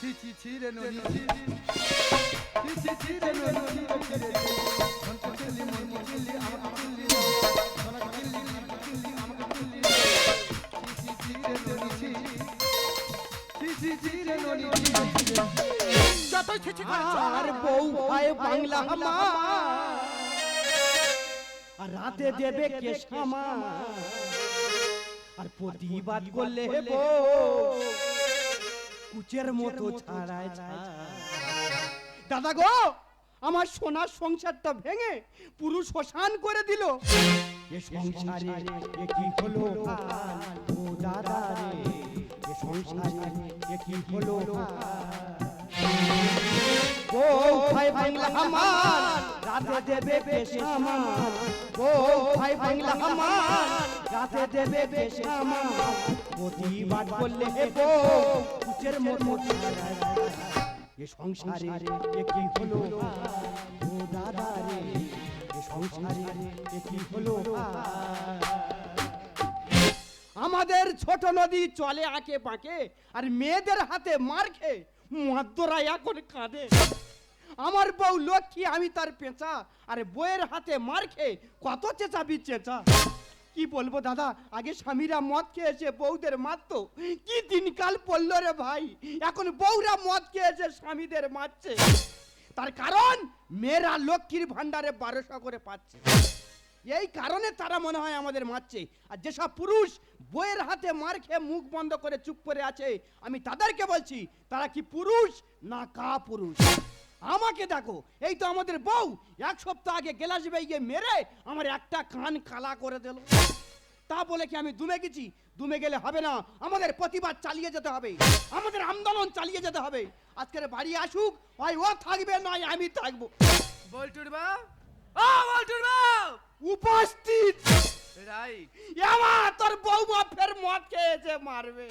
ছি ছি ছি রে ননি ছি ছি ছি ছি রে ননি ছি রে রাতে দেবে কেশামা আর প্রতিবাদ করলে বউ। কুচের মতো ছাড়ায় দাদা গো আমার সোনার সংসারটা ভেঙে পুরুষ শ্মশান করে দিল। এ সংসারে এ কি হলো ও দাদা রে এ সংসারে এ কি হলো? বউ ভাই বাংলা আমার রাতে দেবে বেশ আমার। বউ ভাই বাংলা আমার রাতে দেবে প্রতিবাদ করলে কুচের মতো এ সংসারে এ কি হলো? ও দাদা রে, এ সংসারে এ কি হলো? আমাদের ছোট নদী চলে আঁকে বাঁকে, আর মেয়েদের হাতে মার খেয়ে মদ্যরা এখন কাঁদে। আমার বউ লক্ষ্মী, আমি তার পেঁচা, আর বইয়ের হাতে মার খেয়ে কত চেঁচাবি চেঁচা। কি বলব দাদা? আগে স্বামীরা মদ খেয়েছে, বউদের মারতো। কি দিনকাল পড়ল রে ভাই? এখন বউরা মদ খেয়েছে, স্বামীদের মারছে। তার কারণ, মেয়েরা লক্ষ্মীর ভান্ডারে বারোশো করে পাচ্ছে। এই কারণে তারা মনে হয় আমাদের মারছে। আর যেসব পুরুষ বইয়ের হাতে মার খেয়ে মুখ বন্ধ করে চুপ করে আছে, আমি তাদেরকে বলছি, তারা কি পুরুষ না কা পুরুষ আমাকে দেখো এই তো আমাদের বউ। এক সপ্তাহ আগে গেলাস গিয়ে মেরে আমার একটা কান কালা করে দিল। তা বলে কি আমি দুমে গেছি? দুমে গেলে হবে না। আমাদের প্রতিবাদ চালিয়ে যেতে হবে। আমাদের আন্দোলন চালিয়ে যেতে হবে। আজকের বাড়ি আসুক হয় ও থাকবে নয় আমি থাকব। বল্টুর বা ও বল্টুর বা উপস্থিত রাইট এমা তোর বৌমা ফের মদ খেয়েছে মারবে।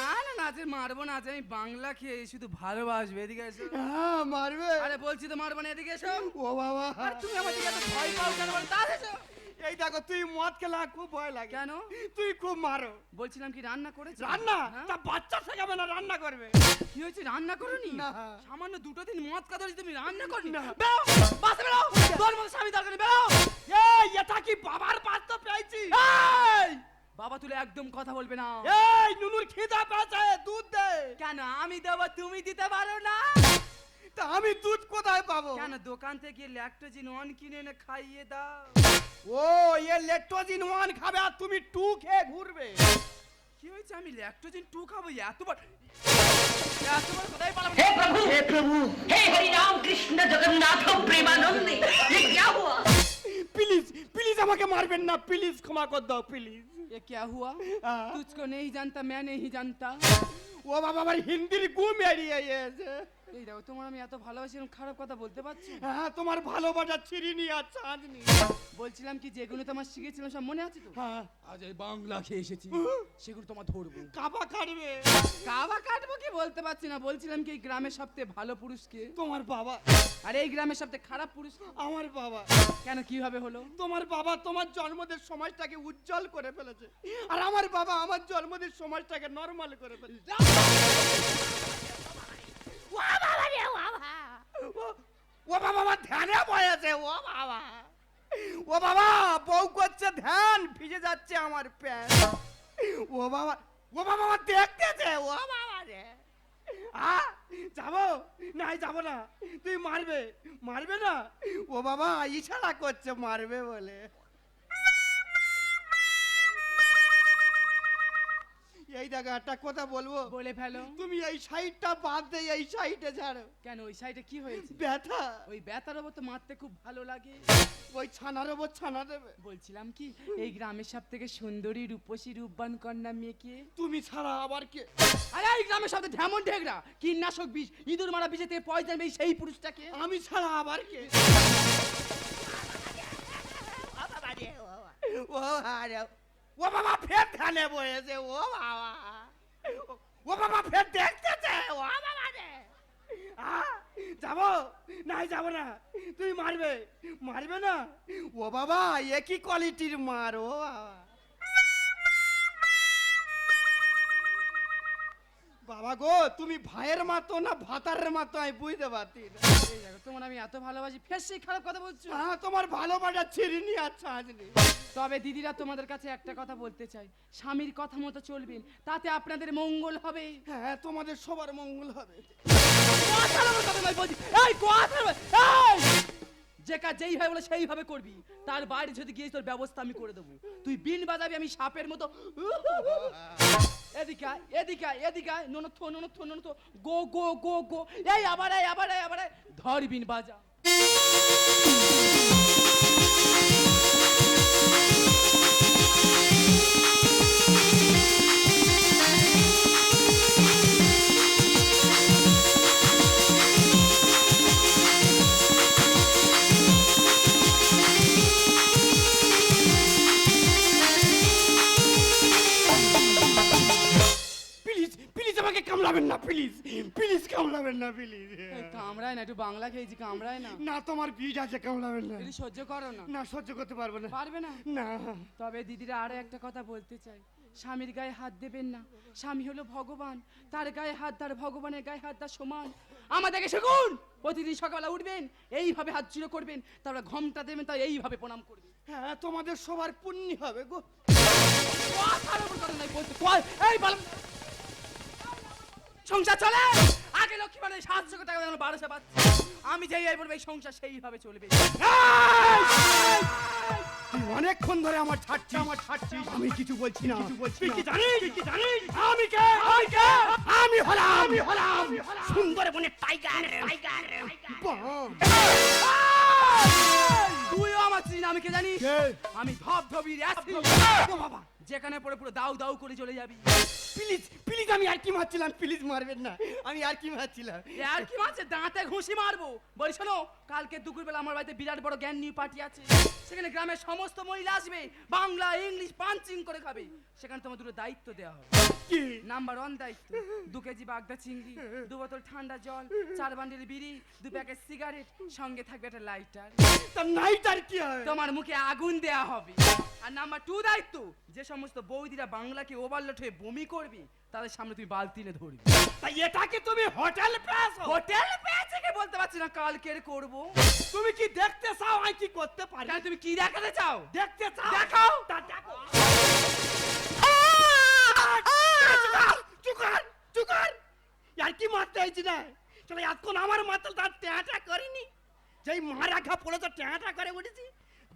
না না না আজকে মারবো না আজ আমি বাংলা খেয়ে শুধু ভালোবাসবে এদিকে এসো। হ্যাঁ মারবে। আরে বলছি তো মারবো না এদিকে এসো। ও বাবা। আর তুমি আমার দিকে এত ভয় পাও কেন বল? তাড়াতাড়ি এসো। এই দেখো তুই মদ খেলা খুব ভয় লাগে। কেন? তুই খুব মারো। বলছিলাম কি রান্না করেছ? রান্না? হ্যাঁ? তা বাচ্চা শেখাবে না রান্না করবে। কি হয়েছে রান্না করনি? না। সামান্য দুটো দিন মদ কাদা তুমি রান্না করনি? না। বেরো বাসে বেরো। তোর মতো স্বামী দরকার নেই, বেরো। এই এটা কি বাবার পাত্র পেয়েছি? এই! বাবা তুলে একদম কথা বলবে না। এই নুনুর খিদা পেয়েছে দুধ দে। কেন আমি দেবো তুমি দিতে পারো না? তা আমি দুধ কোথায় পাবো? দোকান থেকে ল্যাকটোজিন অন কিনে এনে খাইয়ে দাও ও এ লেট্টোজিন ওয়ান খাবে আর তুমি টু খেয়ে ঘুরবে কি হয়েছে আমি ল্যাকটোজিন টু খাবো এতবার এতবার কোথায় পালাবো हे प्रभु हे प्रभु हे हरि राम कृष्ण जगन्नाथ प्रेमानंद ये क्या हुआ প্লিজ প্লিজ আমাকে মারবেন না প্লিজ ক্ষমা কর দাও প্লিজ ये क्या हुआ हाँ। तुझको नहीं जानता मैं नहीं जानता ও বাবা আমার হিন্দির গুম এড়িয়ে গেছে এই দেখো তোমার আমি এত ভালোবাসি খারাপ কথা বলতে পারছি? হ্যাঁ তোমার ভালোবাসা ছিড়িনি আর চাঁদনি বলছিলাম কি যেগুলো তোমার শিখেছিলাম সব মনে আছে তো? হ্যাঁ। আজ এই বাংলা খেয়ে এসেছি সেগুলো তোমার ধরবো। কাবা কাটবে। কাবা কাটবো কি বলতে পারছি না বলছিলাম কি এই গ্রামের সবথেকে ভালো পুরুষকে। তোমার বাবা। আর এই গ্রামের সবথেকে খারাপ পুরুষ আমার বাবা। কেন কীভাবে হলো? তোমার বাবা তোমার জন্মদিন সমাজটাকে উজ্জ্বল করে ফেলেছে। আর আমার বাবা আমার জন্মদিন সমাজটাকে নর্মাল করে ফেলেছে। ও বাবা আমার ধ্যানে বয়েছে ও বাবা। ও বাবা, বউ করছে ধ্যান, ভিজে যাচ্ছে আমার প্যান্ট ও বাবা ও বাবা, আমার ও বাবা রে। আ, যাব? নাই, যাব না। তুই মারবে মারবে না? ও বাবা, ইশারা করছে, মারবে বলে। এই দেখো একটা কথা বলব বলে ফেলো তুমি এই সাইডটা বাদ দে এই সাইডে ছাড়ো কেন ওই সাইডে কি হয়েছে ব্যথা ওই ব্যথার ওপর তো মারতে খুব ভালো লাগে ওই ছানার ওপর ছানা দেবে বলছিলাম কি এই গ্রামের সব থেকে সুন্দরী রূপসী রূপবান কন্যা মেয়েকে তুমি ছাড়া আবার কে আরে এই গ্রামের সাথে ঢেমন ঢেগরা কীটনাশক বিষ ইঁদুর মারা বিষে থেকে পয়সা নেই সেই পুরুষটাকে আমি ছাড়া আবার কে ও আরে ও বাবা ফের ধানে বয়েছে ও বাবা ও বাবা ফের দেখতেছে ও বাবা রে আ, যাব নাই যাব না তুই মারবে মারবে না ও বাবা একই কোয়ালিটির মার ও বাবা বাবা গো তুমি ভাইয়ের মাতো না ভাতারের মাতো আমি বুঝতে পারছি তোমার আমি এত ভালোবাসি ফের সেই খারাপ কথা বলছো? হ্যাঁ তোমার ভালোবাসা ছিড়িনি আচ্ছা আজনি তবে দিদিরা তোমাদের কাছে একটা কথা বলতে চাই। স্বামীর কথা মতো চলবেন তাতে আপনাদের মঙ্গল হবে। হ্যাঁ তোমাদের সবার মঙ্গল হবে! যে কাজ যেই হয় বলে সেইভাবে করবি। তার বাইরে যদি গিয়ে তোর ব্যবস্থা আমি করে দেবো। তুই বিন বাজাবি আমি সাপের মতো। এদিকে এদিকে এদিকে আয়, ননদ থো, ননদ থো, ননদ থো, গো গো গো গো। এই আবার আয় আবার আয় আবার ধর বিন বাজা। প্লিজ কামড়ায় না একটু বাংলা খেয়েছি কামড়ায় না। না তোমার বীজ আছে না। সহ্য করো না। না সহ্য করতে পারব না। পারবে না? না। তবে দিদিরা আরও একটা কথা বলতে চাই স্বামীর গায়ে হাত দেবেন না। স্বামী হলো ভগবান। তার গায়ে হাত তার ভগবানের গায়ে হাত তার সমান। আমাদেরকে শিখুন! প্রতিদিন উঠবেন এইভাবে হাত চিরো করবেন তারপরে ঘমটা দেবেন তাই এইভাবে প্রণাম করবেন। হ্যাঁ তোমাদের সবার পুণ্য হবে গো। কথার উপর কথা নাই বলতে। এই বল সংসার চলে! আগে লক্ষ্মী মানে সাতশো টাকা যেন বারোশো পাচ্ছে আমি যেই এই বলব এই সংসার সেইভাবে চলবে। তুই অনেকক্ষণ ধরে আমার ছাড়ছি আমার ছাড়ছি আমি কিছু বলছি না। কিছু বলছি কি জানিস? কি জানিস? আমি কে? আমি কে? আমি হলাম। আমি হলাম। সুন্দরবনের টাইগার টাইগার তুইও আমার চিনি আমি কে জানিস? আমি ধব ধবির বাবা। যেখানে পড়ে পুরো দাউ দাউ করে চলে যাবি। প্লিজ প্লিজ আমি আর কি মারছিলাম? প্লিজ মারবেন না। আমি আর কি মারছিলাম? আর কি মারছে? দাঁতে ঘুষি মারবো। বলি শোনো কালকে দুপুরবেলা আমার বাড়িতে বিরাট বড় জ্ঞান নিউ পার্টি আছে। সেখানে গ্রামের সমস্ত মহিলা আসবে। বাংলা ইংলিশ পাঞ্চিং করে খাবে। সেখানে তোমার দুটো দায়িত্ব দেওয়া হবে। কি? নাম্বার ওয়ান দায়িত্ব দু কেজি বাগদা চিংড়ি দু বোতল ঠান্ডা জল চার বান্ডিল বিড়ি দু প্যাকেট সিগারেট সঙ্গে থাকবে একটা লাইটার তা নাইট কি হবে তোমার মুখে আগুন দেয়া হবে। আর নাম্বার টু দায়িত্ব যে সমস্ত বৌদিরা বাংলাকে ওভারলোড হয়ে বমি করবে তাদের সামনে তুমি বালতিলে ধরবে। তা এটাকে তুমি হোটেল পেয়েছ হোটেল পেয়েছে কে বলতে পারছি না কালকের করব। তুমি কি দেখতে চাও? আমি কি করতে পারি? তুমি কি দেখাতে চাও? দেখতে চাও? দেখাও। তা দেখো। চুকার চুকার আর কি মারতে হয়েছি না চলো এখন আমার মাত্র তার ট্যাঁটা করিনি। যেই মা রাখা পড়ে তো ট্যাঁটা করে উঠেছি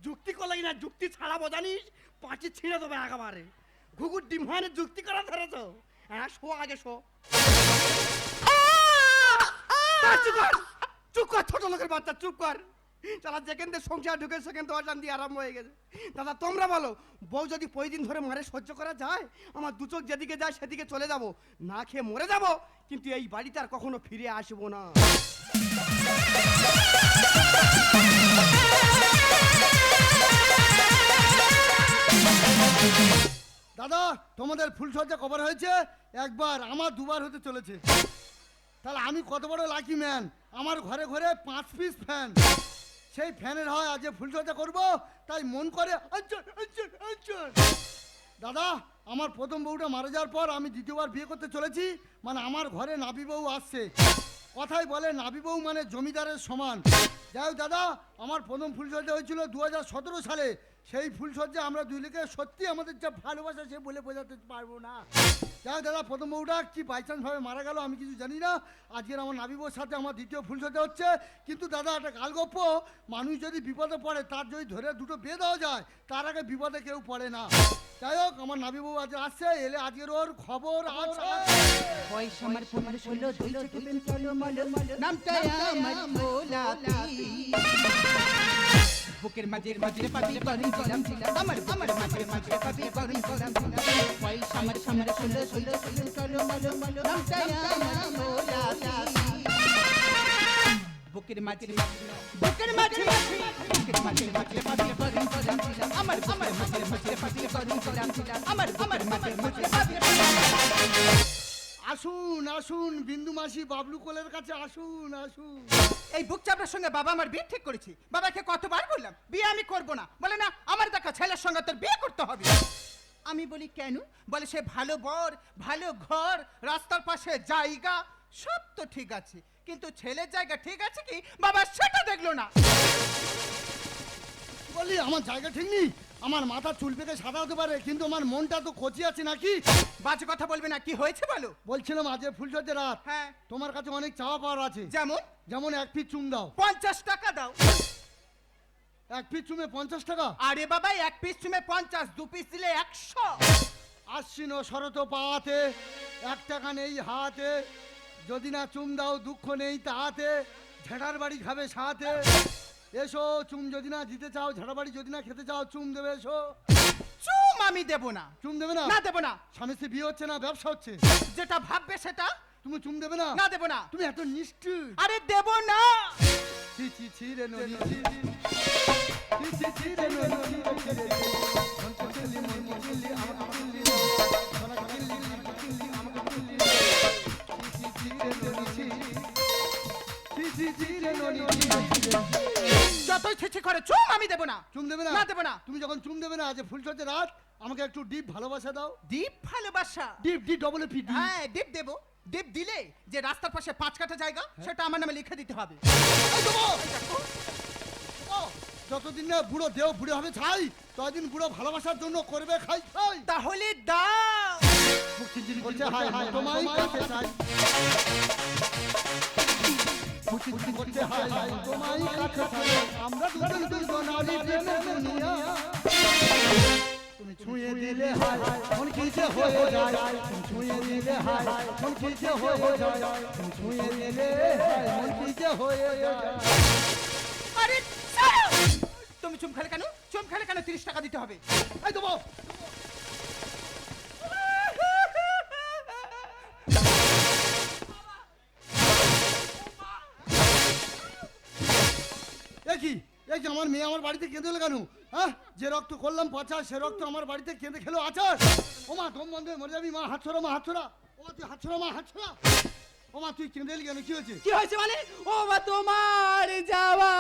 যুক্তি করলে না যুক্তি ছাড়াবো জানিস পাঁচি ছিঁড়ে দেবে একেবারে। ঘুঘুর ডিম হয় যুক্তি করা ধরেছ হ্যাঁ শো আগে শো। তা চুপ কর চুপ কর ছোট লোকের বাচ্চা চুপ কর। তারা যেখান থেকে সংসার ঢুকে সেখান থেকে অশান্তি আরম্ভ হয়ে গেছে। দাদা, তোমরা বলো, বউ যদি দিন ধরে মারে, সহ্য করা যায়? আমার দু চোখ যেদিকে যায়, সেদিকে চলে যাব। না খেয়ে মরে যাব, কিন্তু এই বাড়িতে আর কখনো ফিরে আসব না। দাদা, তোমাদের ফুলসজ্জা কভার হয়েছে? একবার আমার দুবার হতে চলেছে। তাহলে আমি কত বড় লাকি ম্যান আমার ঘরে ঘরে পাঁচ পিস ফ্যান সেই ফ্যানের হয় আজ ফুলসজ্জা করব, তাই মন করে আচ্ছা আচ্ছা আচ্ছা। দাদা, আমার প্রথম বউটা মারা যাওয়ার পর আমি দ্বিতীয়বার বিয়ে করতে চলেছি মানে আমার ঘরে নাবি বউ আসছে। কথাই বলে নাবি বউ মানে জমিদারের সমান। যাই দাদা, আমার প্রথম ফুলসজ্জা হয়েছিল দু হাজার সতেরো সালে। সেই ফুলসজ্জা আমরা দুই লোকে সত্যি আমাদের যা ভালোবাসা সে বলে বোঝাতে পারব না। যাই হোক দাদা প্রথম বউটা কি বাইচান্স ভাবে মারা গেল আমি কিছু জানি না। আজকের আমার নাবি বউর সাথে আমার দ্বিতীয় ফুলসজ্জা হচ্ছে। কিন্তু দাদা একটা গালগপ্প মানুষ যদি বিপদে পড়ে তার যদি ধরে দুটো বিয়ে দেওয়া যায় তার আগে বিপদে কেউ পড়ে না। যাই হোক আমার নাবি বউ আজ আসছে এলে আজকের ওর খবর আছে। আমার পনেরো ষোলো দুই চোখে নামটা আমার বুকের মাঝে মাঝে পাবি গরম গরম ছিলাম। আমার আমার মাঝে মাঝে পাবি গরম গরম ছিলাম বয়স আমার পনেরো ষোলো ষোলো ষোলো টলমল নামটা আমার গোলাপি বুকের মাঝে বুকের মাঝে বুকের মাঝে মাঝে পাবি গরম গরম ছিলাম। আমার আমার মাঝে মাঝে পাবি গরম গরম ছিলাম। আমার আমার মাঝে মাঝে পাবি আসুন আসুন বিন্দু মাসি বাবলু কোলের কাছে আসুন আসুন। এই বুক চাপড়ার সঙ্গে বাবা আমার বিয়ে ঠিক করেছি। বাবাকে কতবার বললাম বিয়ে আমি করব না। বলে না আমার দেখা ছেলের সঙ্গে তোর বিয়ে করতে হবে। আমি বলি কেন? বলে সে ভালো বর ভালো ঘর রাস্তার পাশে জায়গা সব তো ঠিক আছে। কিন্তু ছেলের জায়গা ঠিক আছে কি? বাবা সেটা দেখল না। বলি আমার জায়গা ঠিক নেই? আমার মাথা চুল পেকে সাদা হতে পারে কিন্তু আমার মনটা তো কচি আছে নাকি? বাজে কথা বলবে না কি হয়েছে বলো? বলছিলাম আজ ফুলসজ্জা রাত। হ্যাঁ। তোমার কাছে অনেক চাওয়া পাওয়ার আছে। যেমন? যেমন এক পিস চুম দাও। পঞ্চাশ টাকা দাও। এক পিস চুমে পঞ্চাশ টাকা? আরে বাবা এক পিস চুমে পঞ্চাশ দু পিস দিলে একশো। আশ্বিন শরত পাহাতে এক টাকা নেই হাতে। যদি না চুম দাও দুঃখ নেই তাহাতে। ঝেড়ার বাড়ি খাবে সাথে। এসো চুম যদি না দিতে চাও ঝেড়া বাড়ি যদি না খেতে চাও চুম দেবে এসো চুম আমি দেবো না চুম দেবে না না দেবো না স্বামী স্ত্রী বিয়ে হচ্ছে না ব্যবসা হচ্ছে যেটা ভাববে সেটা তুমি চুম দেবে না না দেবো না তুমি এত নিষ্ঠুর আরে দেবো না ছি ছি ছি রে ননি ছি ছি ছি ছি রে ননি ছি রে ছি। মনকে চিল্লি মনকে চিল্লি আমাকে চিল্লি রে। সোনাকে চিল্লি আমাকে চিল্লি আমাকে চিল্লি রে। ছি ছি ছি রে ননি ছি। ছি ছি রে ননি ছি রে। যতই ছিছি করে চুম আমি দেবো না। চুম দেবে না? না দেবো না। তুমি যখন চুম দেবে না আজ ফুলসজ্জা রাত আমাকে একটু ডিপ ভালোবাসা দাও। ডিপ ভালোবাসা? Deep D double P D হ্যাঁ ডিপ দেবো। ডিপ দিলে যে রাস্তার পাশে পাঁচ কাঠা জায়গা সেটা আমার নামে লিখে দিতে হবে। ও, যতদিন না বুড়ো দেহ বুড়ো হবে ছাই ততদিন বুড়ো ভালোবাসার জন্য করবে খাই খাই। তাহলে দাও। করছে হাই হাই তোমায় কাছে চাই। তুমি ছুঁয়ে দিলে কি যে হয়ে যায় তুমি ছুঁয়ে দিলে কি যে হয়ে যায় তুমি ছুঁয়ে দিলে কি যে হয়ে যায় তুমি চুম খেলে কেন? চুম খেলে কেন তিরিশ টাকা দিতে হবে? এই দেবো! আমার মেয়ে আমার বাড়িতে কেঁদে এলো কেন? হ্যাঁ? যে রক্ত করলাম পচা সে রক্ত আমার বাড়িতে কেঁদে খেলো আচার ও মা দম বন্ধ হয়ে মরে যাবি মা হাত ছড়া মা হাত ছড়া ও মা তুই হাত ছড়া মা হাত ছড়া ও মা তুই কেঁদে এলি কেন? কি হয়েছে? কি হয়েছে মানে? ও বা তোমার যাওয়া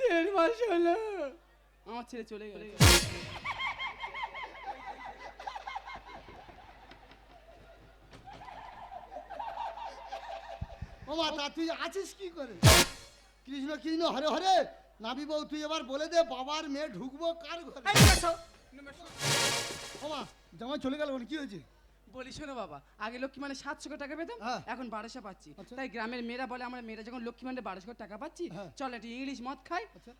দেড় মাস হলো। আমার ছেলে চলে গেল। ও মা তা তুই আছিস কি করে? কৃষ্ণ কৃষ্ণ হরে হরে নাবি বউ তুই এবার বলে দে বাবার মেয়ে ঢুকবো কার ঘরে জামাই চলে গেল কি হয়েছে বলি শোনো বাবা আগে লক্ষ্মী মানে সাতশো টাকা পেতাম হ্যাঁ। এখন বারোশো পাচ্ছি আচ্ছা। তাই গ্রামের মেয়েরা বলে আমরা মেয়েরা যখন লক্ষ্মী মানে বারোশো টাকা পাচ্ছি হ্যাঁ। চল একটা ইংলিশ মদ খাই আচ্ছা।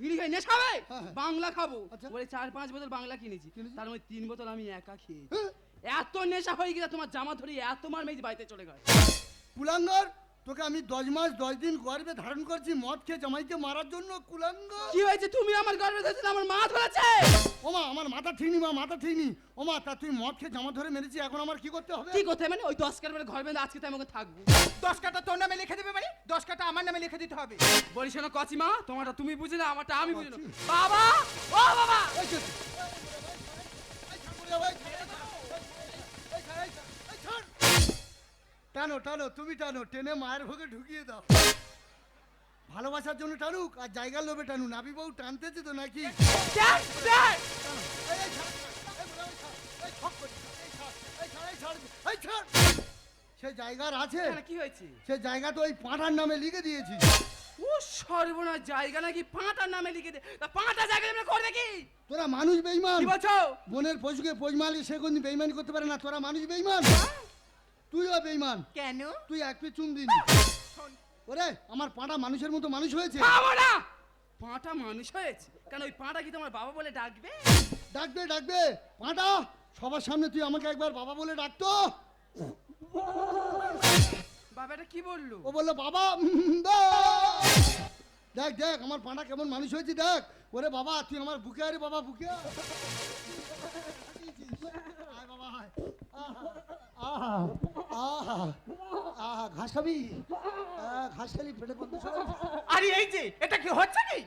ইংলিশ খাই নেশা হবে হ্যাঁ। বাংলা খাব আচ্ছা। বলে চার পাঁচ বোতল বাংলা কিনেছি? তার মধ্যে তিন বোতল আমি একা হ্যাঁ। এত নেশা হয়ে গেছে তোমার জামা ধরে এত মার মেয়ে বাড়িতে চলে গেছে কুলাঙ্গর তোকে আমি দশ মাস দশ দিন গর্বে ধারণ করছি মদ খেয়ে জামাইকে মারার জন্য কুলাঙ্গর কি হয়েছে? তুমি আমার গর্বে ধরেছিলে আমার মা ধরেছে! ও মা আমার মাথা ঠিক নি মা মাথা ঠিক নি ও মা তা তুই মদ খেয়ে জামা ধরে মেরেছি এখন আমার কি করতে হবে? কি করতে হবে? মানে ওই দশ কার মানে ঘর বেঁধে আজকে তো আমাকে থাকব। দশ কাটা তোর নামে লিখে দেবে মানে? দশ কাটা আমার নামে লিখে দিতে হবে। বলি শোনো কচিমা তোমারটা তুমি বুঝে না আমারটা আমি বুঝি না। কচি। বাবা! ও বাবা! এই টানো টানো তুমি টানো টেনে মায়ের ভোগে ঢুকিয়ে দাও। ভালোবাসার জন্য টানুক আর জায়গার লোভে টানু নাবি বউ টানতেছে তো নাকি। সে জায়গার আছে। কি হয়েছে? সে জায়গা তো ওই পাঁঠার নামে লিখে দিয়েছি। ও সর্বনাশ জায়গা নাকি পাঁটার নামে লিখে দে তা পাঁটা জায়গা আমরা করবে কি তোরা মানুষ বেইমান কি বলছো? বোনের পশুকে পোজমালি সে কোনদিন বেইমানি করতে পারে না তোরা মানুষ বেইমান তুইও বেইমান কেন? তুই এক পি চুন দিনি ওরে আমার পাটা মানুষের মতো মানুষ হয়েছে। বাবা না পাঁটা মানুষ হয়েছে? কেন ওই পাঁটা কি তোমার বাবা বলে ডাকবে? ডাকবে ডাকবে। পাঁটা সবার সামনে তুই আমাকে একবার বাবা বলে ডাকতো। বাবাটা কি বলল? ও বলল বাবা। দেখ দেখ আমার পাঁটা কেমন মানুষ হয়েছে দেখ। ওরে বাবা তুই আমার বুকে আরে বাবা বুকে আয়। আয় বাবা আয়। আহা, আহা, ঘাস খাবি? ঘাস খালি পেটে কত আরে এই যে এটা কি হচ্ছে কি?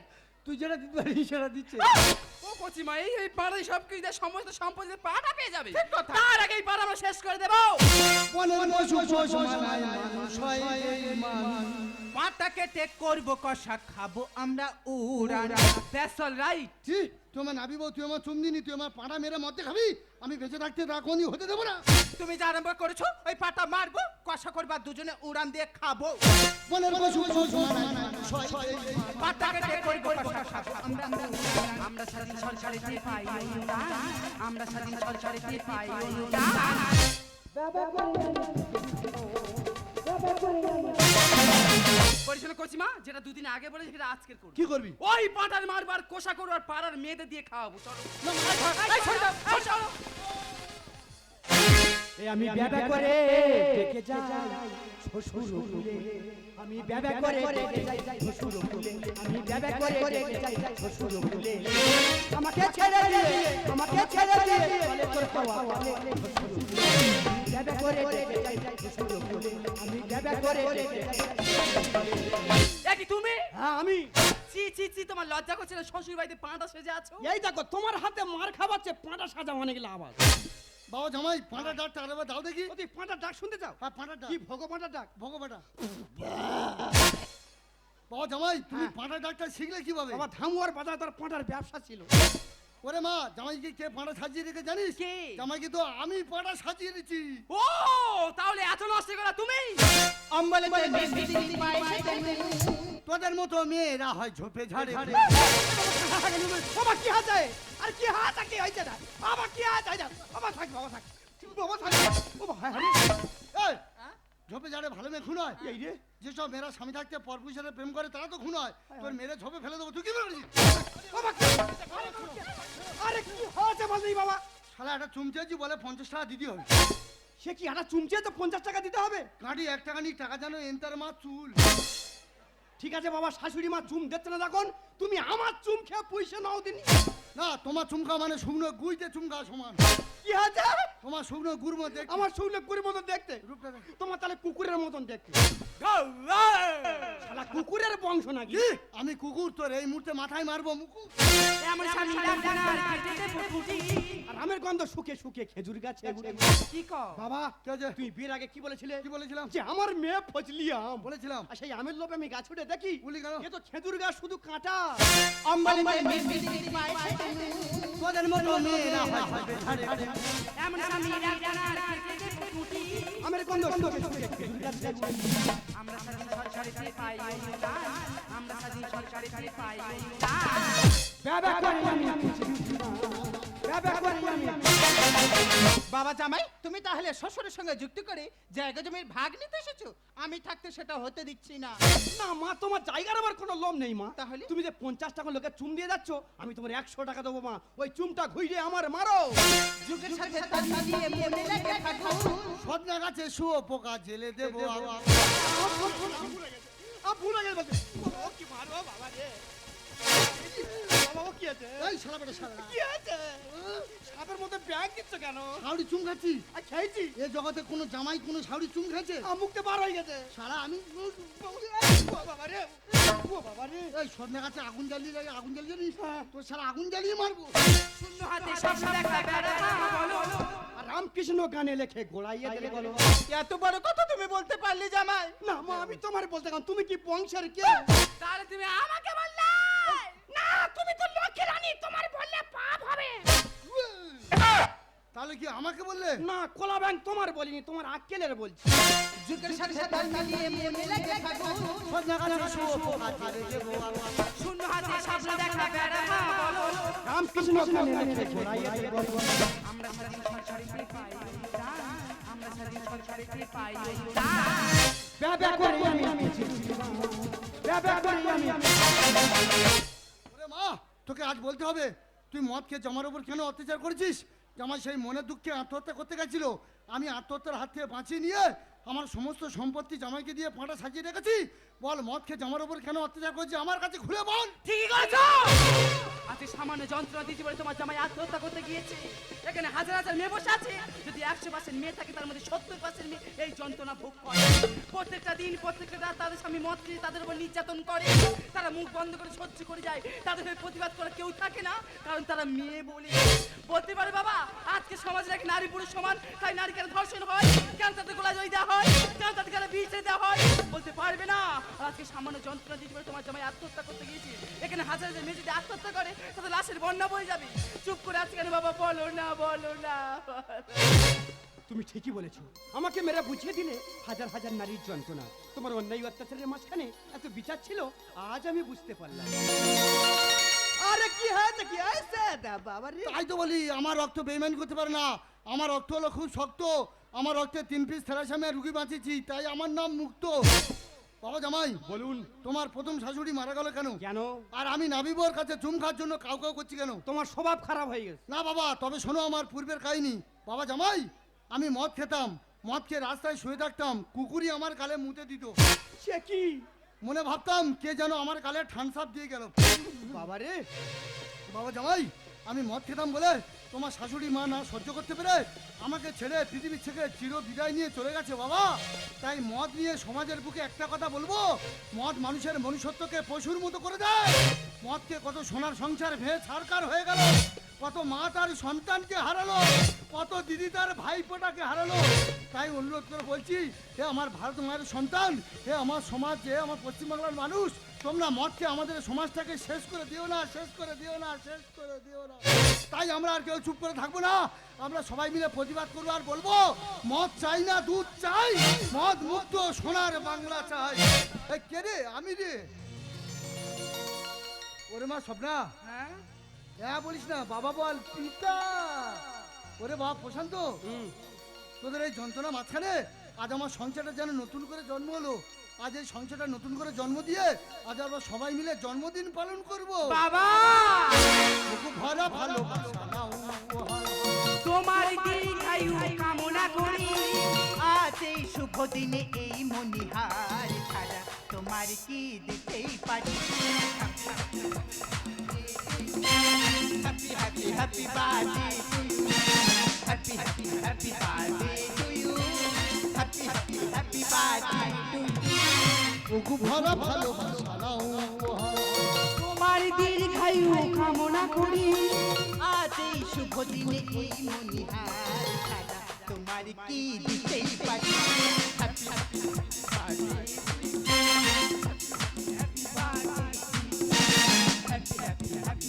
তুই যেটা দিতে পারিস সেটা দিচ্ছে। ও কচিমা এই এই পাড়ায় সব কিছু সমস্ত সম্পত্তি পাটা পেয়ে যাবে? কথা। তার আগে এই পাড়া আমরা শেষ করে দেবো। বনের পশু পশু মানায় মানুষ হয় মানুষ। পাটা কেটে করব কষা খাব আমরা উড়ান দ্যাটস অল রাইট ছি আমার নাবি বউ তুই আমার চুমদিনি তুই আমার পাড়া মেরে মধ্যে খাবি আমি বেঁচে থাকতে তা কোনই হতে দেবো না তুমি যা আরম্ভ করেছ ওই পাটা মারবো কষা করবা দুজনে উড়ান দিয়ে খাব বনের পশু পাটা কেটে করব কষা খাব আমরা। আমরা স্বাধীন সরকারিতে পাই অনুদান আমরা স্বাধীন সরকারিতে পাই অনুদান পরিচালক করছি মা যেটা দুদিন আগে বলে সেটা আজকের করব। কি করবি? ওই পাটার মারবার কোষা করব আর পাড়ার মেয়েদের দিয়ে খাওয়াবো চলো। আমি ব্যাবা করে দেখে যাই। শ্বশুর কুলে আমি ব্যাবা করে দেখে যাই। শ্বশুর কুলে আমি ব্যাবা করে দেখে যাই। শ্বশুর কুলে আমাকে ছেড়ে দিয়ে। আমাকে ছেড়ে দিয়ে। বলে তোর পাওয়া বলে শ্বশুর কুলে আমি করে দেখে যাই এ কি তুমি হ্যাঁ আমি চি চি চি তোমার লজ্জা করছে না শ্বশুর বাড়িতে পাঁটা সেজে আছো এই দেখো তোমার হাতে মার খাওয়াচ্ছে পাঁটা সাজা অনেক লাভ আছে বাবা জামাই পাঁটা ডাকটা আরেকবার দাও দেখি তুই পাঁটা ডাক শুনতে চাও হ্যাঁ পাঁটা ডাক কি ভগবানটা ডাক ভগবাটা বাবা জামাই তুমি পাঁটা ডাকটা শিখলে কীভাবে বাবা ধামুয়ার বাজার তার পাঁটার ব্যবসা ছিল ওরে মা জামাইকে কে পাঁটা সাজিয়ে রেখে জানিস? কে? জামাইকে তো আমি পাঁটা সাজিয়ে দিচ্ছি ও তাহলে এত নষ্ট করা তুমি? অম্বলে তোদের মতো মেয়েরা হয় ঝোপে ঝাড়ে। বাবা কি হাতে আর কি হাত কি হয়েছে না? বাবা কি হাত? হয়েছে বাবা থাক বাবা থাক। বাবা থাক। বাবা হ্যাঁ। ঝোপে ঝাড়ে ভালো মেয়ে খুন হয় এই রে। যেসব মেয়েরা স্বামী থাকতে সাথে প্রেম করে তারা তো খুন হয়। তোর মেরে ঝোপে ফেলে দেবো তুই কি বলছিস আরে কি হয়েছে বলবি বাবা? শালা একটা চুমচেছি বলে পঞ্চাশ টাকা দিতে হবে। সে কি একটা চুমচে তো পঞ্চাশ টাকা দিতে হবে? কাঁটি এক টাকা নিক টাকা জানো এন্তার মা চুল। ঠিক আছে বাবা শাশুড়ি মা চুম দিচ্ছে না দেখুন তুমি আমার চুম খেয়ে পয়সা নাও দিনি। না তোমার চুমকা মানে শুকনো গুইতে চুমকা সমান। কি হয়েছে? তোমার শুকনো গুড় মধ্যে আমার শুনলে কুড়ির মতন দেখতে? তোমার তাহলে কুকুরের মতন দেখতে। শালা কুকুরের বংশ নাকি? আমি কুকুর তোর এই মুহূর্তে মাথায় মারবো মুকুর। আর আমের গন্ধ শুকে শুকে খেজুর গাছে কি কও? বাবা কে আছে? তুই বিয়ের আগে কি বলেছিলে? কি বলেছিলাম? যে আমার মেয়ে ফজলি আম। বলেছিলাম। আর সেই আমের লোভে আমি গাছ উঠে দেখি। বলি কেন? এ তো খেজুর গাছ শুধু কাঁটা। অম্বলে তোদের মতো মেয়েরা হয়। এমন দেবো কুটি। আমের খেজুর গাছে আমরা স্বাধীন সরকারি পাই আমরা স্বাধীন সরকারি পাই অনুদান বাবা আমি বাবা জামাই তুমি তাহলে শ্বশুরের সঙ্গে যুক্তি করে জায়গা জমির ভাগ নিতে এসেছ? আমি থাকতে সেটা হতে দিচ্ছি না। না মা তোমার জায়গার আমার কোনো লোভ নেই মা। তাহলে? তুমি যে পঞ্চাশ টাকা লোকে চুম দিয়ে যাচ্ছ আমি তোমার একশো টাকা দেবো মা। ওই চুমটা ঘুরিয়ে আমার মারো। যুগের সাথে মনে সজনা গাছে শুয়ো পোকা জেলে দেবো আবার। ভুলে গেল কি মারো বাবা রে। বাবা কি আছে? এই শালা বেটা শালা। কি আছে? সাপের মধ্যে ব্যাগ দিচ্ছ কেন? শাউরি চুম খাচ্ছি। আর খেয়েছি? এ জগতে কোনো জামাই কোনো শাউরি চুম খাচ্ছে? মুখতে বার হয়ে গেছে। শালা আমি বাবা রে ও বাবা রে এই সজনা গাছে আগুন জ্বালিয়ে লাগে আগুন জ্বালিয়ে জানিস? তোর শালা আগুন জ্বালিয়ে মারবো। শূন্য হাতে বেড়া বলো রামকৃষ্ণ গানে লেখে গোড়াইয়ে দিলে বলো। এত বড় কথা তুমি বলতে পারলে জামাই। না মা আমি তোমার বলতে গেলাম তুমি কি বংশের কে? তাহলে তুমি আমাকে বললে? তো তোমার বললে পাপ হবে তাহলে কি আমাকে বললে না কোলা ব্যাংক তোমার বলিনি তোমার আক্কেলের বলছি যুগের সাথে তাল মিলিয়ে মনে লেগে থাকো গাছে শুয়ো পোকা জেলে দেবো। শূন্য হাতে স্বপ্ন দেখা বেড়া বলো রামকৃষ্ণ গানে লেখে বলো আমরা স্বাধীন সরকারিতে পাই অনুদান আমরা স্বাধীন সরকারিতে পাই অনুদান ব্যাবা করে আমি ব্যাবা করে আমি তোকে আজ বলতে হবে, তুই মদ খেয়ে জামার উপর কেন অত্যাচার করেছিস? জামাই সেই মনের দুঃখে আত্মহত্যা করতে গেছিল। আমি আত্মহত্যার হাত থেকে বাঁচিয়ে নিয়ে আমার সমস্ত সম্পত্তি জামাইকে দিয়ে পাঁটা সাজিয়ে রেখেছি। বল, মদ খেয়ে জামার উপর কেন অত্যাচার করছে আমার কাছে খুলে বল। ঠিকই করেছ। আজকে সামান্য যন্ত্রণা দিতে বলে তোমার জামাই আত্মহত্যা করতে গিয়েছে। এখানে হাজার হাজার মেয়ে বসে আছে। যদি একশো পার্সেন্ট মেয়ে থাকে, তার মধ্যে সত্তর পার্সেন্ট মেয়ে এই যন্ত্রণা ভোগ করে। প্রত্যেকটা দিন, প্রত্যেকটা রাত তাদের স্বামী মদ খেয়ে তাদের উপর নির্যাতন করে। তারা মুখ বন্ধ করে সহ্য করে যায়। তাদের হয়ে প্রতিবাদ করে কেউ থাকে না, কারণ তারা মেয়ে বলে। বলতে পারে বাবা, আজকে সমাজে নাকি নারী পুরুষ সমান, তাই নারী কেন ধর্ষণ হয়। কেন তাদের গোলা জয় দেওয়া হয়? কেন তাদের কেন বিষ দেওয়া হয়? বলতে পারবে না। আর আজকে সামান্য যন্ত্রণা দিতে পারে তোমার জামাই আত্মহত্যা করতে গিয়েছি। এখানে হাজার হাজার মেয়ে যদি আত্মহত্যা করে তাতে লাশের বন্যা বয়ে যাবে। চুপ করে আজকে কেন বাবা? বলো না বলো না। তুমি ঠিকই বলেছ। আমাকে মেরে বুঝিয়ে দিলে হাজার হাজার নারীর যন্ত্রণা। তোমার অন্যায় অত্যাচারের মাঝখানে এত বিচার ছিল আজ আমি বুঝতে পারলাম। আরে কি হয়েছে? কি হয়েছে? বাবা রে। তাই তো বলি আমার রক্ত বেইমানি করতে পারে না। আমার রক্ত হলো খুব শক্ত। আমার রক্তে তিন পিস থেরাসামে রুগী বাঁচিয়েছি তাই আমার নাম মুক্ত। বাবা জামাই বলুন। তোমার প্রথম শাশুড়ি মারা গেল কেন? কেন? আর আমি নাবিবর কাছে খাওয়ার জন্য কাউ কাউ করছি কেন? তোমার স্বভাব খারাপ হয়ে গেছে। না বাবা তবে শোনো আমার পূর্বের কাহিনী। বাবা জামাই আমি মদ খেতাম মদ খেয়ে রাস্তায় শুয়ে থাকতাম কুকুরই আমার গালে মুতে দিত। সে কি? মনে ভাবতাম কে যেন আমার গালে ঠানসাপ দিয়ে গেল। বাবা রে বাবা জামাই আমি মদ খেতাম বলে তোমার শাশুড়ি মা না সহ্য করতে পেরে আমাকে ছেড়ে পৃথিবীর থেকে চির বিদায় নিয়ে চলে গেছে বাবা। তাই মদ নিয়ে সমাজের বুকে একটা কথা বলব, মদ মানুষের মনুষ্যত্বকে পশুর মতো করে দেয়। মদকে কত সোনার সংসার ভেয়ে ছাড়কার হয়ে গেল। কত মা তার সন্তানকে হারালো, কত দিদি তার ভাইপোটাকে হারালো। তাই অনুরোধ করে বলছি, হে আমার ভারত মায়ের সন্তান, হে আমার সমাজ, হে আমার পশ্চিমবাংলার মানুষ, তোমরা মদকে আমাদের সমাজটাকে শেষ করে দিও না, শেষ করে দিও না, শেষ করে দিও না। তাই আমরা আর কেউ চুপ করে থাকব না। আমরা সবাই মিলে প্রতিবাদ করব আর বলব, মদ চাই না, দুধ চাই, মদ মুক্ত সোনার বাংলা চাই। কে রে? আমি রে? ওরে মা, স্বপ্না। হ্যাঁ? হ্যাঁ বলিস না বাবা বল পিতা। ওরে বাবা প্রশান্ত। তোদের এই যন্ত্রণা মাঝখানে আজ আমার সংসারটা যেন নতুন করে জন্ম হলো। আজ এই সংসারটা নতুন করে জন্ম দিয়ে আজ আমরা সবাই মিলে জন্মদিন পালন করব। বাবা! ভরা নাও। উপহার। তোমার দীর্ঘায়ু কামনা করি আজ এই শুভ দিনে এই মনিহার ছাড়া তোমার কি দিতেই পারি? Happy happy happy birthday happy happy happy birthday to you happy happy happy birthday to you খুব ভরা ভালোবাসা নাও। তোমার দীর্ঘায়ু কামনা করি আজ এই শুভ দিনে এই মনিহার ছাড়া তোমার কি দিতেই পারি? Happy happy happy happy happy